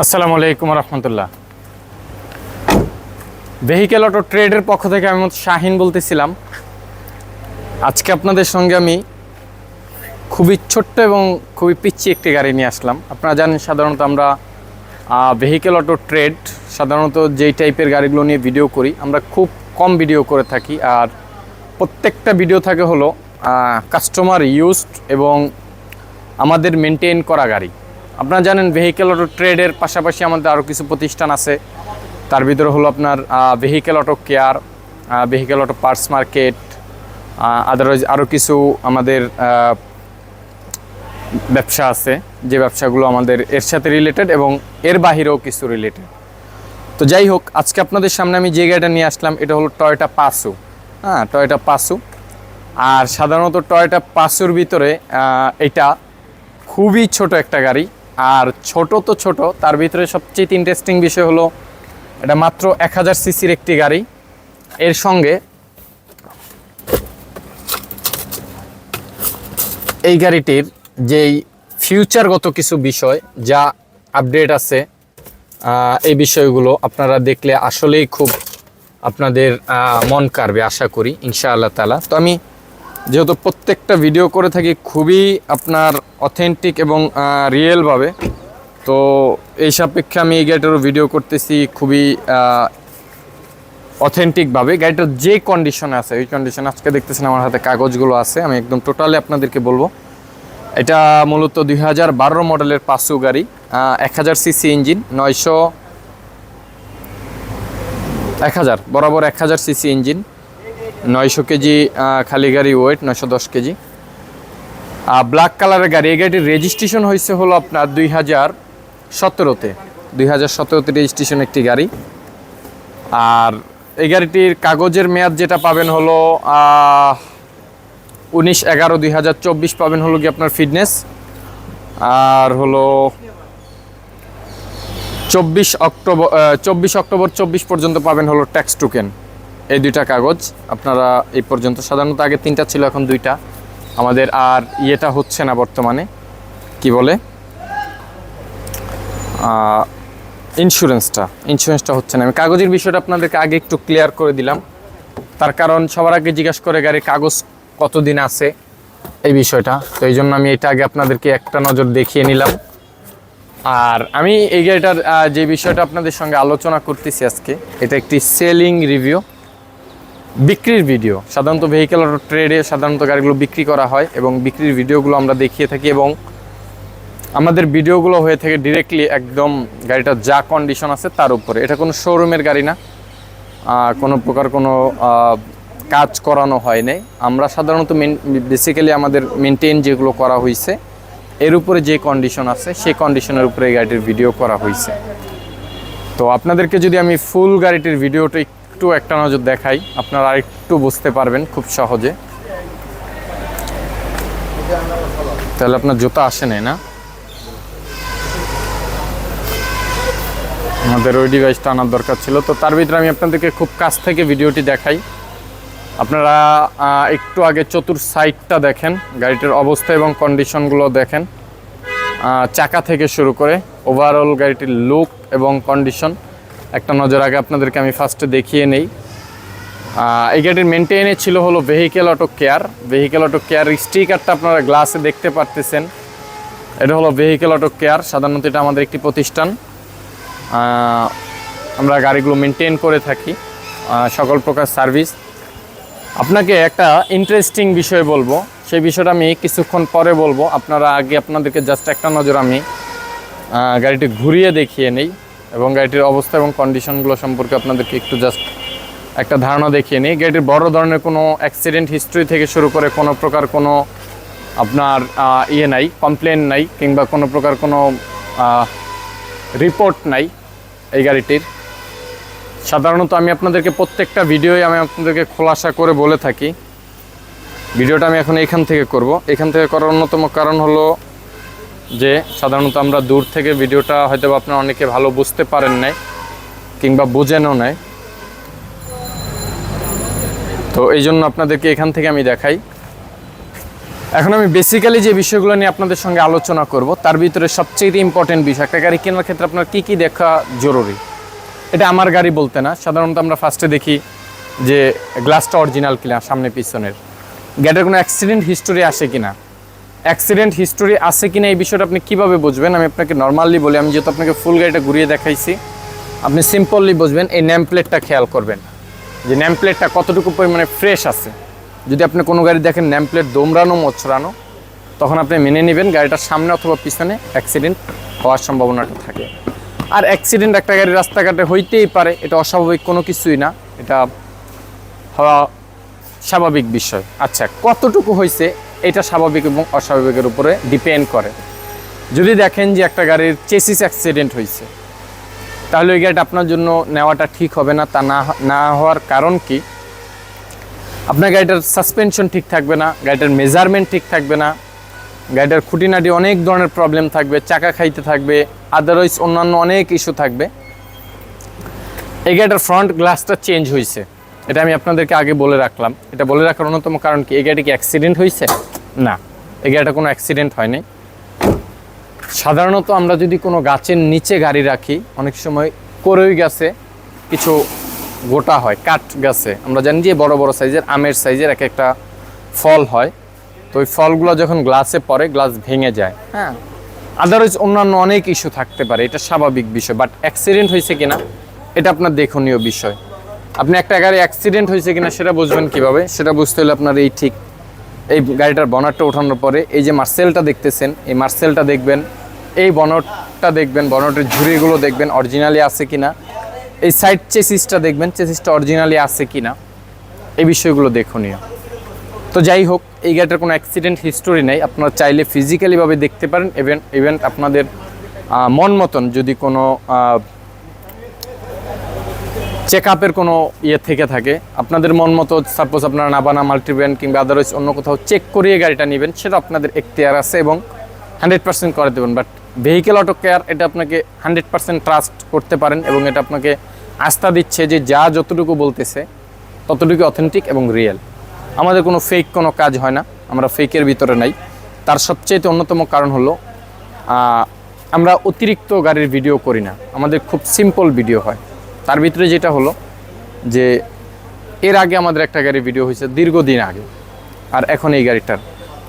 আসসালামু আলাইকুম রহমতুল্লাহ। Vehicle auto ট্রেডের পক্ষ থেকে আমি শাহিন বলতেছিলাম। আজকে আপনাদের সঙ্গে আমি খুবই ছোট্ট এবং খুবই পিচ্ছি একটি গাড়ি নিয়ে আসলাম। আপনারা জানেন সাধারণত আমরা ভেহিকেল অটো ট্রেড সাধারণত যেই টাইপের গাড়িগুলো নিয়ে ভিডিও করি, আমরা খুব কম ভিডিও করে থাকি। আর প্রত্যেকটা ভিডিও থাকে হলো কাস্টমার ইউজড এবং আমাদের মেনটেন করা গাড়ি। আপনারা জানেন ভেহিকেল অটো ট্রেডের পাশাপাশি আমাদের আরও কিছু প্রতিষ্ঠান আছে। তার ভিতরে হলো আপনার vehicle auto care vehicle auto parts market otherwise আরও কিছু আমাদের ব্যবসা আছে, যে ব্যবসাগুলো আমাদের এর সাথে রিলেটেড এবং এর বাহিরেও কিছু রিলেটেড তো যাই হোক, আজকে আপনাদের সামনে আমি যে গাড়িটা নিয়ে আসলাম, এটা হলো টয়টা পাসু হ্যাঁ টয়টা পাসু আর সাধারণত টয়োটা পাসুর ভিতরে এটা খুবই ছোট একটা গাড়ি। আর ছোট তো ছোট, তার ভিতরে সবচেয়ে ইন্টারেস্টিং বিষয় হলো, এটা মাত্র এক হাজার সিসির একটি গাড়ি। এর সঙ্গে এই গাড়িটির যেই ফিউচারগত কিছু বিষয় যা আপডেট আছে এই বিষয়গুলো আপনারা দেখলে আসলেই খুব আপনাদের মন কাড়বে, আশা করি, ইনশাআল্লাহ তালা তো আমি যেহেতু প্রত্যেকটা ভিডিও করে থাকি খুবই আপনার অথেন্টিক এবং রিয়েলভাবে তো এই সাপেক্ষে আমি এই গাড়িটারও ভিডিও করতেছি খুবই অথেন্টিকভাবে গাড়িটার যে কন্ডিশনে আছে, ওই কন্ডিশনে আজকে দেখতেছেন আমার হাতে কাগজগুলো আছে, আমি একদম টোটালি আপনাদেরকে বলব। এটা মূলত দুই হাজার বারো মডেলের পাঁচশো গাড়ি এক হাজার সিসি ইঞ্জিন নয়শো এক হাজার, বরাবর এক হাজার সিসি ইঞ্জিন নয়শো কেজি খালি গাড়ি ওয়েট নয়শো দশ কেজি। ব্ল্যাক কালারের গাড়ি। এই গাড়িটির রেজিস্ট্রেশন হয়েছে হলো আপনার দুই হাজার সতেরোতে। দুই হাজার সতেরোতে রেজিস্ট্রেশন একটি গাড়ি। আর এই গাড়িটির কাগজের মেয়াদ যেটা পাবেন হলো উনিশ এগারো দুই হাজার চব্বিশ পাবেন হলো কি আপনার ফিটনেস আর হলো চব্বিশ অক্টোবর চব্বিশ অক্টোবর চব্বিশ পর্যন্ত পাবেন হলো ট্যাক্স টোকেন এই দুইটা কাগজ, আপনারা এই পর্যন্ত সাধারণত আগে তিনটা ছিল, এখন দুইটা। আমাদের আর ইয়েটা হচ্ছে না বর্তমানে, কি বলে? ইন্স্যুরেন্সটা ইন্স্যুরেন্সটা হচ্ছে না। আমি কাগজের বিষয়টা আপনাদেরকে আগে একটু ক্লিয়ার করে দিলাম। তার কারণ সবার আগে জিজ্ঞাসা করে গাড়ির কাগজ কতদিন আছে, এই বিষয়টা। তো এই জন্য আমি এটা আগে আপনাদেরকে একটা নজর দেখিয়ে নিলাম। আর আমি এই গাড়িটার যে বিষয়টা আপনাদের সঙ্গে আলোচনা করতেছি আজকে, এটা একটি সেলিং রিভিউ বিক্রির ভিডিও সাধারণত ভেহিকেল ট্রেডে সাধারণত গাড়িগুলো বিক্রি করা হয় এবং বিক্রির ভিডিওগুলো আমরা দেখিয়ে থাকি এবং আমাদের ভিডিওগুলো হয়ে থাকে ডিরেক্টলি একদম গাড়িটার যা কন্ডিশন আছে তার উপরে। এটা কোনো শোরুমের গাড়ি না। কোনো প্রকার কোনো কাজ করানো হয় নাই। আমরা সাধারণত বেসিক্যালি আমাদের মেনটেন যেগুলো করা হয়েছে এর উপরে যে কন্ডিশন আছে, সেই কন্ডিশনের উপরে গাড়িটির ভিডিও করা হয়েছে তো আপনাদেরকে যদি আমি ফুল গাড়িটির ভিডিওটা একটু একটা নজর দেখাই। আপনারা আরেকটু বুঝতে পারবেন খুব সহজে। তাহলে আপনার জুতা আসে নাই না? আমাদের ওই ডিভাইসটা আনার দরকার ছিল। তো তার ভিতরে আমি আপনাদেরকে খুব কাছ থেকে ভিডিওটি দেখাই। আপনারা একটু আগে চতুর সাইডটা দেখেন, গাড়িটির অবস্থা এবং কন্ডিশনগুলো দেখেন। চাকা থেকে শুরু করে ওভারঅল গাড়িটির লুক এবং কন্ডিশন একটা নজর আগে আপনাদেরকে আমি ফার্স্টে দেখিয়ে নেই। এই গাড়ির মেনটেনে ছিল হলো vehicle auto care vehicle auto care স্টিকারটা আপনারা গ্লাসে দেখতে পারতেছেন। এটা হলো ভেহিকেল অটো কেয়ার সাধারণত এটা আমাদের একটি প্রতিষ্ঠান। আমরা গাড়িগুলো মেনটেন করে থাকি সকল প্রকার সার্ভিস আপনাকে একটা ইন্টারেস্টিং বিষয় বলব, সেই বিষয়টা আমি কিছুক্ষণ পরে বলব। আপনারা আগে আপনাদেরকে জাস্ট একটা নজর আমি গাড়িটি ঘুরিয়ে দেখিয়ে নেই। এবং গাড়িটির অবস্থা এবং কন্ডিশনগুলো সম্পর্কে আপনাদেরকে একটু জাস্ট একটা ধারণা দেখিয়ে নিই। গাড়িটির বড় ধরনের কোনো অ্যাক্সিডেন্ট হিস্ট্রি থেকে শুরু করে কোনো প্রকার কোনো আপনার ইয়ে নাই কমপ্লেন নাই কিংবা কোনো প্রকার কোনো রিপোর্ট নাই এই গাড়িটির। সাধারণত আমি আপনাদেরকে প্রত্যেকটা ভিডিওই আমি আপনাদেরকে খোলাসা করে বলে থাকি। ভিডিওটা আমি এখন এখান থেকে করব। এখান থেকে করার অন্যতম কারণ হলো যে সাধারণত আমরা দূর থেকে ভিডিওটা হয়তো আপনারা অনেকে ভালো বুঝতে পারেন নাই কিংবা বোঝেনও নাই। তো এই জন্য আপনাদেরকে এখান থেকে আমি দেখাই। এখন আমি বেসিক্যালি যে বিষয়গুলো নিয়ে আপনাদের সঙ্গে আলোচনা করব, তার ভিতরে সবচেয়ে ইম্পর্টেন্ট বিষয়, একটা গাড়ি কেনার ক্ষেত্রে আপনার কী কী দেখা জরুরি? এটা আমার গাড়ি বলতে না, সাধারণত আমরা ফার্স্টে দেখি যে গ্লাসটা অরিজিনাল কিনা, সামনে পিছনের। গাড়ির কোনো অ্যাক্সিডেন্ট হিস্টোরি আসে কিনা? অ্যাক্সিডেন্ট হিস্টোরি আছে কিনা এই বিষয়টা আপনি কীভাবে বুঝবেন? আমি আপনাকে নর্মালি বলি, আমি যেহেতু আপনাকে ফুল গাড়িটা ঘুরিয়ে দেখাইছি, আপনি সিম্পললি বুঝবেন, এই নেম প্লেটটা খেয়াল করবেন। যে নেম প্লেটটা কতটুকু পরিমাণে ফ্রেশ আছে। যদি আপনি কোনো গাড়ি দেখেন নেম প্লেট দোমরানো মোচড়ানো তখন আপনি মেনে নেবেন গাড়িটার সামনে অথবা পিছনে অ্যাক্সিডেন্ট হওয়ার সম্ভাবনাটা থাকে। আর অ্যাক্সিডেন্ট একটা গাড়ি রাস্তাঘাটে হইতেই পারে, এটা অস্বাভাবিক কোনো কিছুই না, এটা হওয়া স্বাভাবিক বিষয়। আচ্ছা কতটুকু হয়েছে এটা স্বাভাবিক এবং অস্বাভাবিকের উপরে ডিপেন্ড করে। যদি দেখেন যে একটা গাড়ির চেসিস অ্যাক্সিডেন্ট হয়েছে তাহলে ওই গাড়িটা আপনার জন্য নেওয়াটা ঠিক হবে না। তা না না হওয়ার কারণ কি? আপনার গাড়িটার সাসপেনশন ঠিক থাকবে না, গাড়িটার মেজারমেন্ট ঠিক থাকবে না, গাড়িটার খুঁটিনাটি অনেক ধরনের প্রবলেম থাকবে, চাকা খাইতে থাকবে আদারওয়াইজ অন্যান্য অনেক ইস্যু থাকবে। এই গাড়িটার ফ্রন্ট গ্লাসটা চেঞ্জ হয়েছে এটা আমি আপনাদেরকে আগে বলে রাখলাম। এটা বলে রাখার অন্যতম কারণ কি? এই গাড়িটা কি অ্যাক্সিডেন্ট হয়েছে না এই গাড়িটা কোনো অ্যাক্সিডেন্ট হয়নি। সাধারণত আমরা যদি কোনো গাছের নিচে গাড়ি রাখি অনেক সময় করই গাছে কিছু গোটা হয় কাঠ গাছে। আমরা জানি যে বড় বড় সাইজের আমের সাইজের এক একটা ফল হয়। তো ওই ফলগুলো যখন গ্লাসে পড়ে গ্লাস ভেঙে যায়। হ্যাঁ। আদারওয়াইজ অন্যান্য অনেক ইস্যু থাকতে পারে এটা স্বাভাবিক বিষয়। বাট অ্যাক্সিডেন্ট হয়েছে কিনা এটা আপনার দেখনীয় বিষয়। আপনি একটা গাড়ি অ্যাক্সিডেন্ট হয়েছে কিনা সেটা বুঝবেন কীভাবে? সেটা বুঝতে হলে আপনার এই ঠিক এই গাড়িটার বনারটা ওঠানোর পরে এই যে মার্সেলটা দেখতেছেন, এই মার্সেলটা দেখবেন, এই বনটটা দেখবেন, বনটের ঝুড়িগুলো দেখবেন অরিজিনালি আছে কিনা। এই সাইড চেসিসটা দেখবেন চেসিসটা অরিজিনালি আছে কিনা। এই বিষয়গুলো দেখনীয় তো যাই হোক, এই গাড়িটার কোনো অ্যাক্সিডেন্ট হিস্টোরি নেই। আপনারা চাইলে ফিজিক্যালিভাবে দেখতে পারেন ইভেন্ট ইভেন্ট আপনাদের মন মতন যদি কোনো চেক আপের কোনো ইয়ে থেকে থাকে। আপনাদের মন মতো সাপোজ আপনারা নাবানা মাল্টিব্র্যান্ড কিংবা আদারওয়াইজ অন্য কোথাও চেক করিয়ে গাড়িটা নেবেন, সেটা আপনাদের এখতিয়ার আছে এবং হান্ড্রেড পার্সেন্ট করে দেবেন। বাট ভেহিকেল অটো কেয়ার এটা আপনাকে হান্ড্রেড পার্সেন্ট ট্রাস্ট করতে পারেন এবং এটা আপনাকে আস্থা দিচ্ছে যে যা যতটুকু বলতেছে ততটুকু অথেন্টিক এবং রিয়েল আমাদের কোনো ফেক কোনো কাজ হয় না, আমরা ফেকের ভিতরে নাই। তার সবচেয়ে অন্যতম কারণ হলো আমরা অতিরিক্ত গাড়ির ভিডিও করি না। আমাদের খুব সিম্পল ভিডিও হয়। তার ভিতরে যেটা হলো যে এর আগে আমাদের একটা গাড়ি ভিডিও হয়েছে দীর্ঘদিন আগে। আর এখন এই গাড়িটার।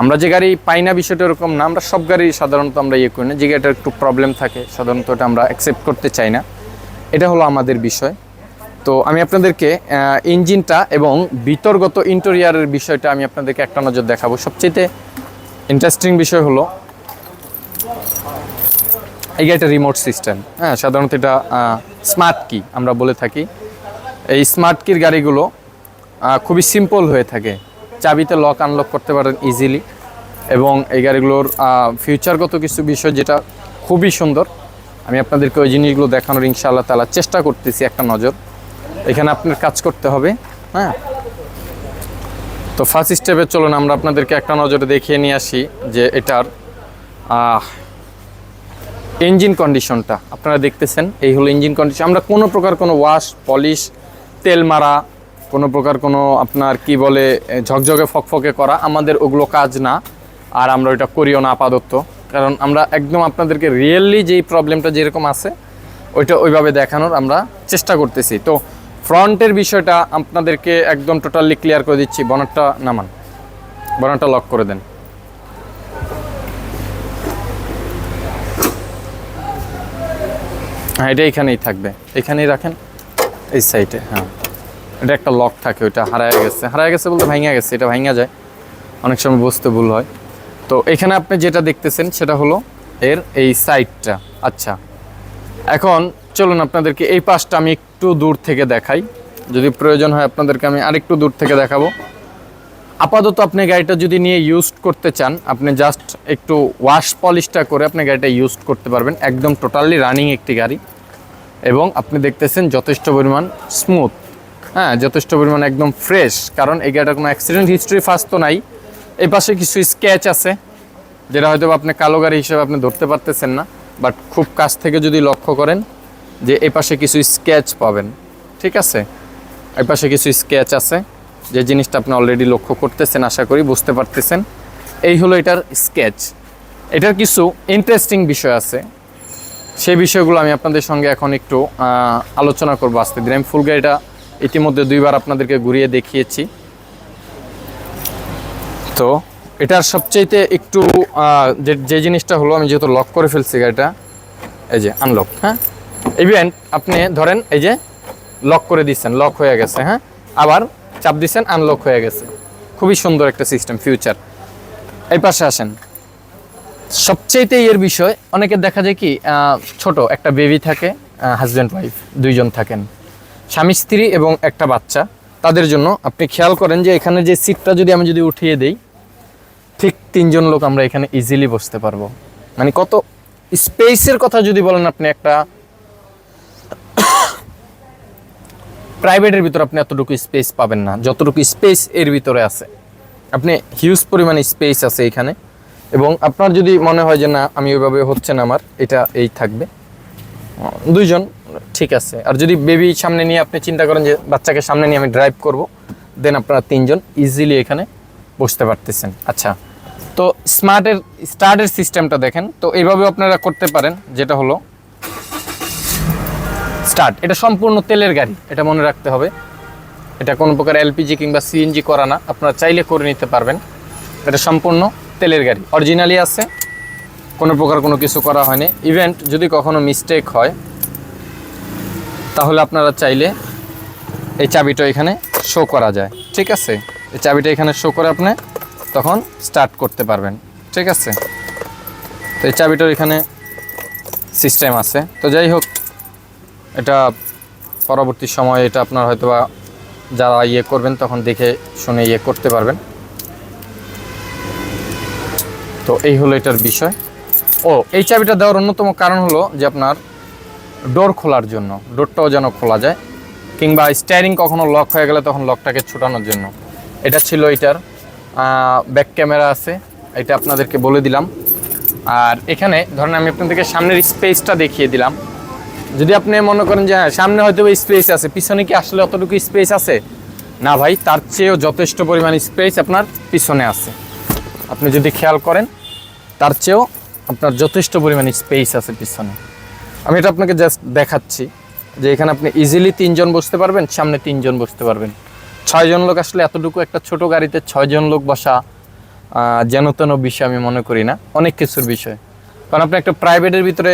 আমরা যে গাড়ি পাই না বিষয়টা এরকম না, আমরা সব গাড়ি সাধারণত আমরা ইয়ে করি না। যে গাড়িটার একটু প্রবলেম থাকে, সাধারণত এটা আমরা অ্যাকসেপ্ট করতে চাই না। এটা হলো আমাদের বিষয়। তো আমি আপনাদেরকে ইঞ্জিনটা এবং বিতর্গত ইন্টেরিয়ারের বিষয়টা আমি আপনাদেরকে একটা নজর দেখাবো। সবচেয়ে ইন্টারেস্টিং বিষয় হলো এই গাড়িটা রিমোট সিস্টেম হ্যাঁ সাধারণত এটা স্মার্ট কি আমরা বলে থাকি। এই স্মার্ট কির গাড়িগুলো খুবই সিম্পল হয়ে থাকে। চাবিতে লক আনলক করতে পারেন ইজিলি এবং এই গাড়িগুলোর ফিউচারগত কিছু বিষয় যেটা খুবই সুন্দর। আমি আপনাদেরকে ওই জিনিসগুলো দেখানোর ইনশাআল্লাহ তালা চেষ্টা করতেছি একটা নজর। এখানে আপনার কাজ করতে হবে হ্যাঁ। তো ফার্স্ট স্টেপে চলুন, আমরা আপনাদেরকে একটা নজরে দেখিয়ে নিয়ে আসি যে এটার ইঞ্জিন কন্ডিশনটা আপনারা দেখতেছেন, এই হলো ইঞ্জিন কন্ডিশন আমরা কোনো প্রকার কোনো ওয়াশ পলিশ তেল মারা, কোনো প্রকার কোনো আপনার কি বলে ঝকঝকে, ফকফকে করা আমাদের ওগুলো কাজ না। আর আমরা ওইটা করিও না আপাতত। কারণ আমরা একদম আপনাদেরকে রিয়েলি যেই প্রবলেমটা যেরকম আছে, ওইটা ওইভাবে দেখানোর আমরা চেষ্টা করতেছি। তো ফ্রন্টের বিষয়টা আপনাদেরকে একদম টোটালি ক্লিয়ার করে দিচ্ছি। বনারটা নামান। বনারটা লক করে দেন। হ্যাঁ এটা এখানেই থাকবে। এখানেই রাখেন, এই সাইডে হ্যাঁ। এটা একটা লক থাকে, ওইটা হারায় গেছে। হারায় গেছে বলতে ভাঙা গেছে, এটা ভাঙা যায়। অনেক সময় বুঝতে ভুল হয়। তো এখানে আপনি যেটা দেখতেছেন, সেটা হলো এর এই সাইডটা আচ্ছা এখন চলুন আপনাদেরকে এই পাশটা আমি একটু দূর থেকে দেখাই। যদি প্রয়োজন হয় আপনাদেরকে আমি আরেকটু দূর থেকে দেখাবো। আপাতত আপনি গাড়িটা যদি নিয়ে ইউজ করতে চান, আপনি জাস্ট একটু ওয়াশ পলিশটা করে আপনি গাড়িটা ইউজ করতে পারবেন। একদম টোটালি রানিং একটি গাড়ি। এবং আপনি দেখতেছেন যথেষ্ট পরিমাণ স্মুথ হ্যাঁ যথেষ্ট পরিমাণ একদম ফ্রেশ কারণ এই গাড়িটার কোনো অ্যাক্সিডেন্ট হিস্ট্রি ফার্স্ট তো নাই। এই পাশে কিছু স্কেচ আছে, যেটা হয়তো আপনি কালো গাড়ি হিসেবে আপনি ধরতে পারতেছেন না। বাট খুব কাছ থেকে যদি লক্ষ্য করেন, যে এই পাশে কিছু স্কেচ পাবেন। ঠিক আছে? এই পাশে কিছু স্কেচ আছে। যে জিনিসটা আপনি অলরেডি লক্ষ্য করতেছেন, আশা করি বুঝতে পারতেছেন। এই হলো এটার স্কেচ এটার কিছু ইন্টারেস্টিং বিষয় আছে। সেই বিষয়গুলো আমি আপনাদের সঙ্গে এখন একটু আলোচনা করব আস্তে দিন আমি ফুল গাড়িটা ইতিমধ্যে দুইবার আপনাদেরকে ঘুরিয়ে দেখিয়েছি। তো, এটার সবচাইতে একটু যে যে জিনিসটা হলো, আমি যেহেতু লক করে ফেলছি গাড়িটা, এই যে আনলক হ্যাঁ? ইভেন্ট আপনি ধরেন, এই যে লক করে দিচ্ছেন লক হয়ে গেছে হ্যাঁ? আবার চাপ দিচ্ছেন আনলক হয়ে গেছে। খুবই সুন্দর একটা সিস্টেম ফিউচার এই পাশে আসেন। সবচেয়েতে এর বিষয়, অনেকে দেখা যায় কি ছোট, একটা বেবি থাকে হাজব্যান্ড ওয়াইফ দুইজন থাকেন। স্বামী, স্ত্রী এবং একটা বাচ্চা। তাদের জন্য আপনি খেয়াল করেন যে এখানে যে সিটটা যদি আমি যদি উঠিয়ে দেই, ঠিক তিনজন লোক আমরা এখানে ইজিলি বসতে পারব। মানে কত স্পেসের কথা যদি বলেন আপনি, একটা প্রাইভেটের ভিতরে আপনি এতটুকু স্পেস পাবেন না। যতটুকু স্পেস এর ভিতরে আছে। আপনি হিউজ পরিমাণে স্পেস আছে এখানে। এবং আপনার যদি মনে হয় যে, না, আমি ওইভাবে হচ্ছে না আমার, এটা এই থাকবে। দুইজন, ঠিক আছে। আর যদি বেবি সামনে নিয়ে আপনি চিন্তা করেন যে, বাচ্চাকে সামনে নিয়ে আমি ড্রাইভ করব দেন আপনারা তিনজন ইজিলি এখানে বসতে পারতেছেন। আচ্ছা তো স্মার্টের স্টার্টের সিস্টেমটা দেখেন। তো এইভাবে আপনারা করতে পারেন, যেটা হলো স্টার্ট, এটা সম্পূর্ণ তেলের গাড়ি, এটা মনে রাখতে হবে। এটা কোনো প্রকার এলপিজি কিংবা সিএনজি করা না, আপনারা চাইলে করে নিতে পারবেন। এটা সম্পূর্ণ তেলের গাড়ি, অরিজিনালি আছে, কোনো প্রকার কোনো কিছু করা হয়নি। ইভেন্ট যদি কখনো মিস্টেক হয়, তাহলে আপনারা চাইলে এই চাবিটা এখানে শো করা যায়। ঠিক আছে? এই চাবিটা এখানে শো করে আপনি তখন স্টার্ট করতে পারবেন। ঠিক আছে? তো এই চাবিটার এখানে সিস্টেম আছে। তো যাই হোক এটা পরবর্তী সময়ে এটা আপনার হয়তো বা যারা ইয়ে করবেন তখন দেখে শুনে ইয়ে করতে পারবেন। তো এই হলো এটার বিষয়। ও, এই চাবিটা দেওয়ার অন্যতম কারণ হলো যে আপনার ডোর খোলার জন্য ডোরটাও যেন খোলা যায়, কিংবা স্টারিং কখনো লক হয়ে গেলে তখন লকটাকে ছোটানোর জন্য। এটা ছিল এটার ব্যাক ক্যামেরা আছে, এটা আপনাদেরকে বলে দিলাম। আর এখানে ধরেন আমি আপনাদেরকে সামনের স্পেসটা দেখিয়ে দিলাম। যদি আপনি মনে করেন যে হ্যাঁ সামনে হয়তো স্পেস আছে, পিছনে কি আসলে অতটুকু স্পেস আছে? না ভাই, তার চেয়েও যথেষ্ট পরিমাণ স্পেস আপনার পিছনে আছে। আপনি যদি খেয়াল করেন, তার চেয়েও আপনার যথেষ্ট পরিমাণ স্পেস আছে পিছনে। আমি এটা আপনাকে জাস্ট দেখাচ্ছি যে এখানে আপনি ইজিলি তিনজন বসতে পারবেন, সামনে তিনজন বসতে পারবেন। ছয়জন লোক আসলে এতটুকু একটা ছোট গাড়িতে ছয়জন লোক বসা যেন তেন বিষয় আমি মনে করি না। অনেক কিছুর বিষয়। কারণ আপনি একটা প্রাইভেটের ভিতরে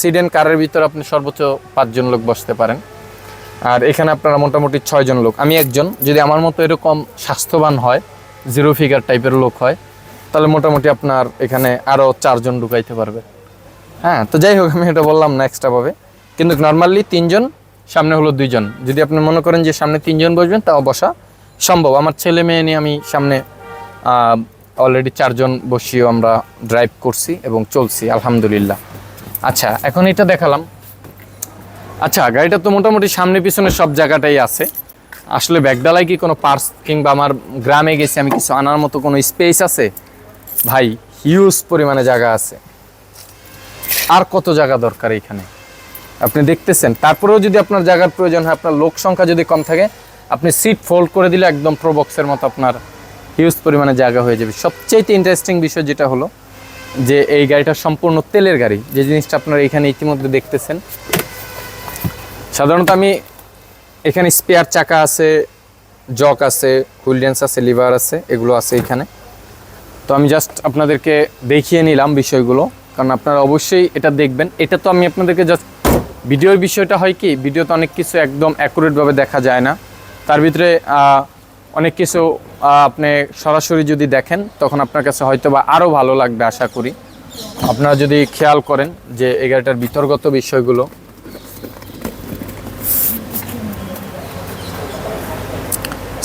সিডেন কারের ভিতরে আপনি সর্বোচ্চ পাঁচজন লোক বসতে পারেন। আর এখানে আপনারা মোটামুটি ছয়জন লোক। আমি একজন, যদি আমার মতো এরকম স্বাস্থ্যবান হয় জিরো ফিগার টাইপের লোক হয়, তাহলে মোটামুটি আপনার এখানে আরও চারজন ঢুকাইতে পারবে। হ্যাঁ তো যাই হোক, আমি এটা বললাম না এক্সট্রাভাবে কিন্তু নর্মালি তিনজন, সামনে হলো দুইজন। যদি আপনি মনে করেন যে সামনে তিনজন বসবেন, তাও বসা সম্ভব। আমার ছেলে মেয়ে নিয়ে আমি সামনে অলরেডি চারজন বসিয়েও আমরা ড্রাইভ করছি এবং চলছি, আলহামদুলিল্লাহ। আচ্ছা এখন এটা দেখালাম। আচ্ছা গাড়িটা তো মোটামুটি সামনে পিছনে সব জায়গাটাই আছে। আসলে ব্যাগডালায় কি কোনো পার্স কিংবা আমার গ্রামে গেছি, আমি কিছু আনার মতো কোনো স্পেস আছে? ভাই হিউজ পরিমাণে জায়গা আছে। আর কত জায়গা দরকার এখানে? আপনি দেখতেছেন। তারপরেও যদি আপনার জায়গার প্রয়োজন হয়, আপনার লোক সংখ্যা যদি কম থাকে, আপনি সিট ফোল্ড করে দিলে একদম প্রবক্সের মতো আপনার হিউজ পরিমাণে জায়গা হয়ে যাবে। সবচেয়ে ইন্টারেস্টিং বিষয় যেটা হলো যে এই গাড়িটা সম্পূর্ণ তেলের গাড়ি। যে জিনিসটা আপনারা এখানে ইতিমধ্যে দেখতেছেন। সাধারণত আমি এখানে স্পেয়ার চাকা আছে জক আছে হুইলডেন্স আছে লিভার আছে, এগুলো আছে এখানে। তো আমি জাস্ট আপনাদেরকে দেখিয়ে নিলাম বিষয়গুলো। কারণ আপনারা অবশ্যই এটা দেখবেন। এটা তো আমি আপনাদেরকে জাস্ট ভিডিওর বিষয়টা হয় কি, ভিডিওতে অনেক কিছু একদম অ্যাকুরেটভাবে দেখা যায় না। তার ভিতরে অনেক কিছু আপনি সরাসরি যদি দেখেন, তখন আপনার কাছে হয়তো বা আরও ভালো লাগবে, আশা করি। আপনারা যদি খেয়াল করেন যে এই গাড়িটার বিতর্গত বিষয়গুলো।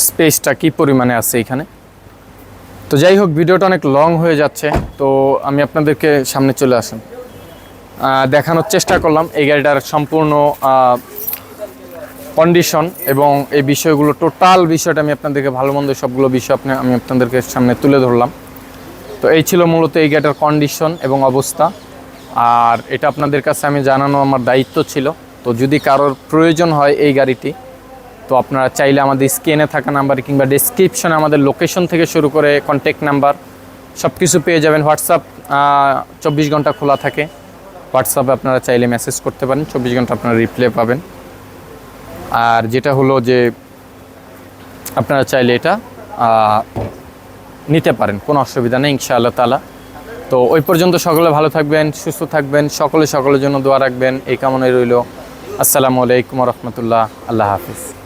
স্পেসটা কি পরিমাণে আছে এখানে? তো যাই হোক, ভিডিওটা অনেক লং হয়ে যাচ্ছে, তো আমি আপনাদেরকে সামনে চলে আসুন। দেখানোর চেষ্টা করলাম, এই গাড়িটার সম্পূর্ণ কন্ডিশন এবং এই বিষয়গুলো টোটাল বিষয়টা আমি আপনাদেরকে ভালো মন্দ সবগুলো বিষয় আপনি আমি আপনাদেরকে সামনে তুলে ধরলাম। তো এই ছিল মূলত এই গাড়িটার কন্ডিশন এবং অবস্থা। আর এটা আপনাদের কাছে আমি জানানো আমার দায়িত্ব ছিল। তো যদি কারোর প্রয়োজন হয় এই গাড়িটি, তো আপনারা চাইলে আমাদের স্ক্রিনে থাকা নাম্বার কিংবা ডেসক্রিপশনে আমাদের লোকেশন থেকে শুরু করে কন্ট্যাক্ট নাম্বার সব কিছু পেয়ে যাবেন। হোয়াটসঅ্যাপ চব্বিশ ঘণ্টা খোলা থাকে। হোয়াটসঅ্যাপে আপনারা চাইলে মেসেজ করতে পারেন। চব্বিশ ঘণ্টা আপনারা রিপ্লাই পাবেন। আর যেটা হলো যে আপনারা চাইলে এটা নিতে পারেন, কোনো অসুবিধা নেই, ইনশাআল্লাহ তালা তো ওই পর্যন্ত সকলে ভালো থাকবেন, সুস্থ থাকবেন, সকলে সকলের জন্য দোয়া রাখবেন, এই কামনায় রইল। আসসালামু আলাইকুম রহমতুল্লাহ, আল্লাহ হাফিজ।